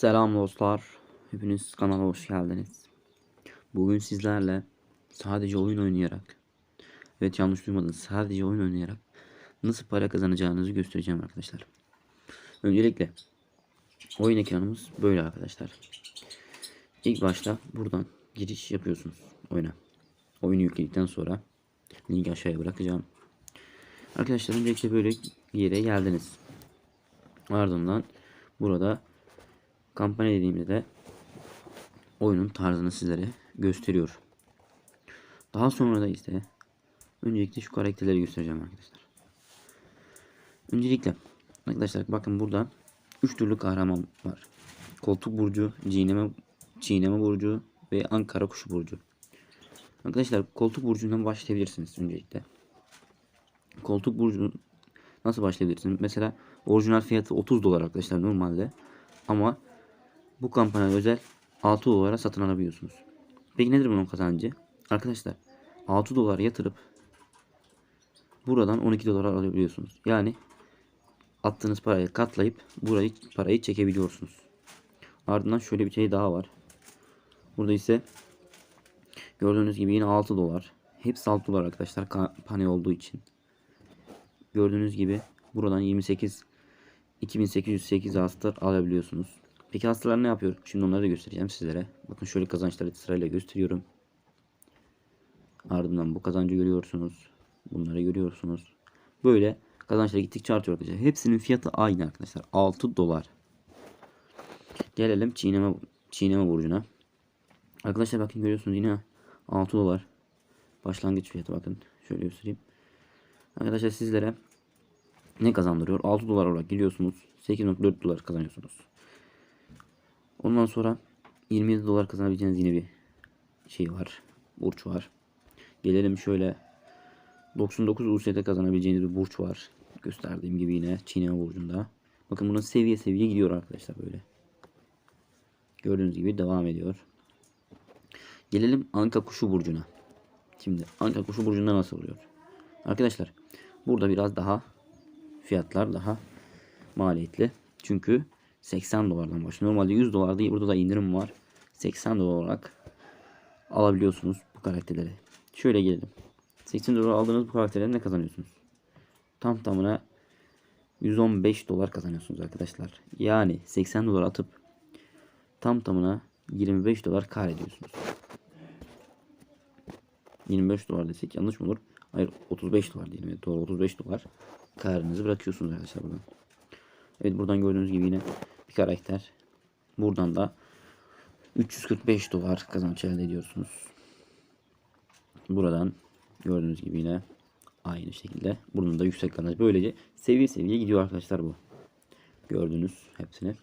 Selam dostlar. Hepiniz kanala hoş geldiniz. Bugün sizlerle sadece oyun oynayarak Evet yanlış duymadınız. Sadece oyun oynayarak nasıl para kazanacağınızı göstereceğim arkadaşlar. Öncelikle oyun ekranımız böyle arkadaşlar. İlk başta buradan giriş yapıyorsunuz oyuna. Oyunu yükledikten sonra linki aşağıya bırakacağım. Arkadaşlar öncelikle böyle yere geldiniz. Ardından burada kampanya dediğimde de oyunun tarzını sizlere gösteriyor. Daha sonra da işte öncelikle şu karakterleri göstereceğim arkadaşlar. Öncelikle arkadaşlar bakın burada 3 türlü kahraman var. Koltuk burcu, çiğneme, çiğneme burcu ve Ankara kuşu burcu. Arkadaşlar koltuk burcundan başlayabilirsiniz öncelikle. Koltuk burcu nasıl başlayabilirsiniz? Mesela orijinal fiyatı 30 dolar arkadaşlar normalde. Ama bu kampanya özel 6 dolara satın alabiliyorsunuz. Peki nedir bunun kazancı? Arkadaşlar 6 dolar yatırıp buradan 12 dolar alabiliyorsunuz. Yani attığınız parayı katlayıp burayı parayı çekebiliyorsunuz. Ardından şöyle bir şey daha var. Burada ise gördüğünüz gibi yine 6 dolar. Hepsi 6 dolar arkadaşlar kampanya olduğu için. Gördüğünüz gibi buradan 28 2808 hasta alabiliyorsunuz. Peki hastalar ne yapıyor? Şimdi onları da göstereceğim sizlere. Bakın şöyle kazançları sırayla gösteriyorum. Ardından bu kazancı görüyorsunuz. Bunları görüyorsunuz. Böyle kazançları gittikçe artıyor arkadaşlar. Hepsinin fiyatı aynı arkadaşlar. 6 dolar. Gelelim çiğneme çiğneme burcuna. Arkadaşlar bakın görüyorsunuz yine 6 dolar. Başlangıç fiyatı bakın. Şöyle göstereyim. Arkadaşlar sizlere ne kazandırıyor? 6 dolar olarak giriyorsunuz. 8.4 dolar kazanıyorsunuz. Ondan sonra 27 dolar kazanabileceğiniz yine bir şey var. Burç var. Gelelim şöyle 99 USD kazanabileceğiniz bir burç var. Gösterdiğim gibi yine çiğneme burcunda. Bakın bunun seviye seviye gidiyor arkadaşlar böyle. Gördüğünüz gibi devam ediyor. Gelelim Anka kuşu burcuna. Şimdi Anka kuşu burcunda nasıl oluyor? Arkadaşlar burada biraz daha fiyatlar daha maliyetli. Çünkü 80 dolardan başlıyor. Normalde 100 dolar değil. Burada da indirim var. 80 dolar olarak alabiliyorsunuz bu karakterleri. Şöyle gelelim. 80 dolar aldığınız bu karakterleri ne kazanıyorsunuz? Tam tamına 115 dolar kazanıyorsunuz arkadaşlar. Yani 80 dolar atıp tam tamına 25 dolar kar ediyorsunuz. 25 dolar desek yanlış mı olur? Hayır 35 dolar. Evet, doğru 35 dolar karınızı bırakıyorsunuz arkadaşlar buradan. Evet buradan gördüğünüz gibi yine bir karakter. Buradan da 345 dolar kazanç elde ediyorsunuz. Buradan gördüğünüz gibi yine aynı şekilde. Bunun da yüksek kazanç. Böylece seviye seviye gidiyor arkadaşlar bu. Gördünüz hepsini.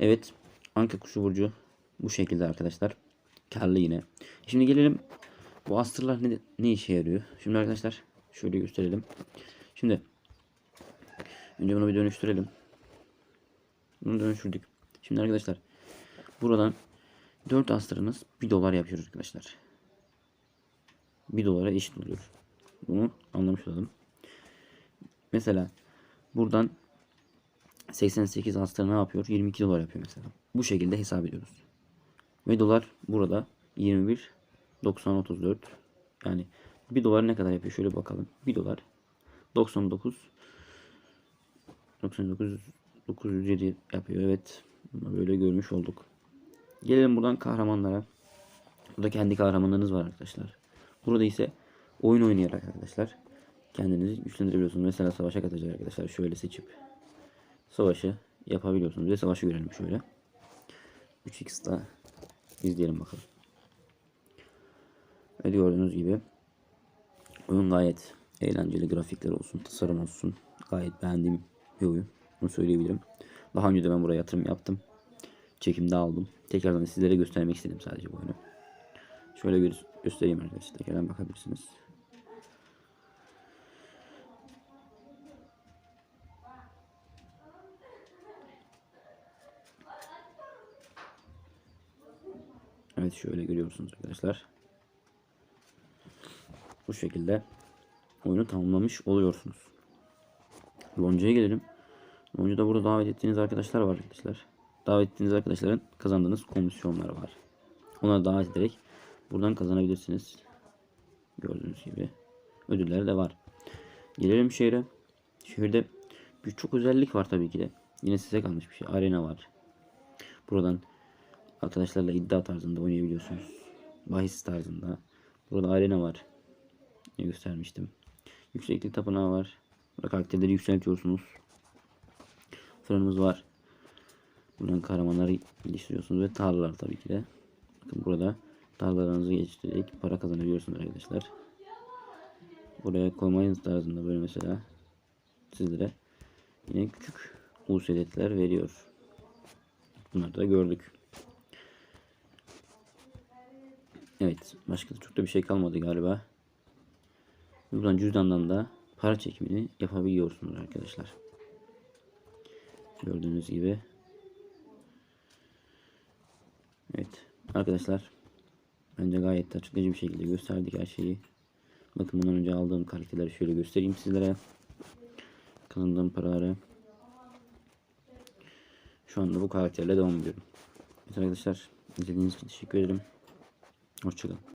Evet. Anka kuşu burcu bu şekilde arkadaşlar. Karlı yine. Şimdi gelelim bu astırlar ne, ne işe yarıyor? Şimdi arkadaşlar şöyle gösterelim. Şimdi önce bunu bir dönüştürelim. Bunu dönüştürdük. Şimdi arkadaşlar buradan 4 astırınız 1 dolar yapıyor arkadaşlar. 1 dolara eşit oluyor. Bunu anlamış olalım. Mesela buradan 88 astır ne yapıyor? 22 dolar yapıyor mesela. Bu şekilde hesap ediyoruz. Ve dolar burada 21 90 34 yani 1 dolar ne kadar yapıyor? Şöyle bakalım. 1 dolar 99 99 907 yapıyor. Evet. Böyle görmüş olduk. Gelelim buradan kahramanlara. Burada kendi kahramanlarınız var arkadaşlar. Burada ise oyun oynayarak arkadaşlar kendinizi güçlendirebiliyorsunuz. Mesela savaşa katacak arkadaşlar. Şöyle seçip savaşı yapabiliyorsunuz. Ve savaşı görelim şöyle. 3x'da izleyelim bakalım. Ve gördüğünüz gibi oyun gayet eğlenceli grafikler olsun, tasarım olsun. Gayet beğendiğim bir oyun. Bunu söyleyebilirim. Daha önce de ben buraya yatırım yaptım. Çekimde aldım. Tekrardan sizlere göstermek istedim sadece bu oyunu. Şöyle bir göstereyim arkadaşlar. Tekrardan bakabilirsiniz. Evet şöyle görüyorsunuz arkadaşlar. Bu şekilde oyunu tamamlamış oluyorsunuz. Lonca'ya gelelim. Lonca'da burada davet ettiğiniz arkadaşlar var arkadaşlar. davet ettiğiniz arkadaşların kazandığınız komisyonlar var. Ona davet ederek buradan kazanabilirsiniz. Gördüğünüz gibi ödüller de var. Gelelim şehre. Şehirde birçok özellik var tabii ki de. Yine size kalmış bir şey. Arena var. Buradan arkadaşlarla iddia tarzında oynayabiliyorsunuz. Bahis tarzında. Burada arena var. Ne göstermiştim. Yükseklik tapınağı var. Burada karakterleri yükseltiyorsunuz. Fırınımız var. Buradan kahramanları geliştiriyorsunuz ve tarlalar tabii ki de. Bakın burada tarlalarınızı geliştirerek para kazanabiliyorsunuz arkadaşlar. Buraya koymayınız tarzında böyle mesela sizlere yine küçük USDT'ler veriyor. Bunları da gördük. Evet. Başka da çok da bir şey kalmadı galiba. Buradan cüzdandan da para çekimini yapabiliyorsunuz arkadaşlar. Gördüğünüz gibi. Evet. Arkadaşlar. Bence gayet açıklayıcı bir şekilde gösterdik her şeyi. Bakın bundan önce aldığım karakterleri şöyle göstereyim sizlere. Kazandığım paraları. Şu anda bu karakterle devam ediyorum. Evet arkadaşlar. izlediğiniz için teşekkür ederim. Hoşçakalın.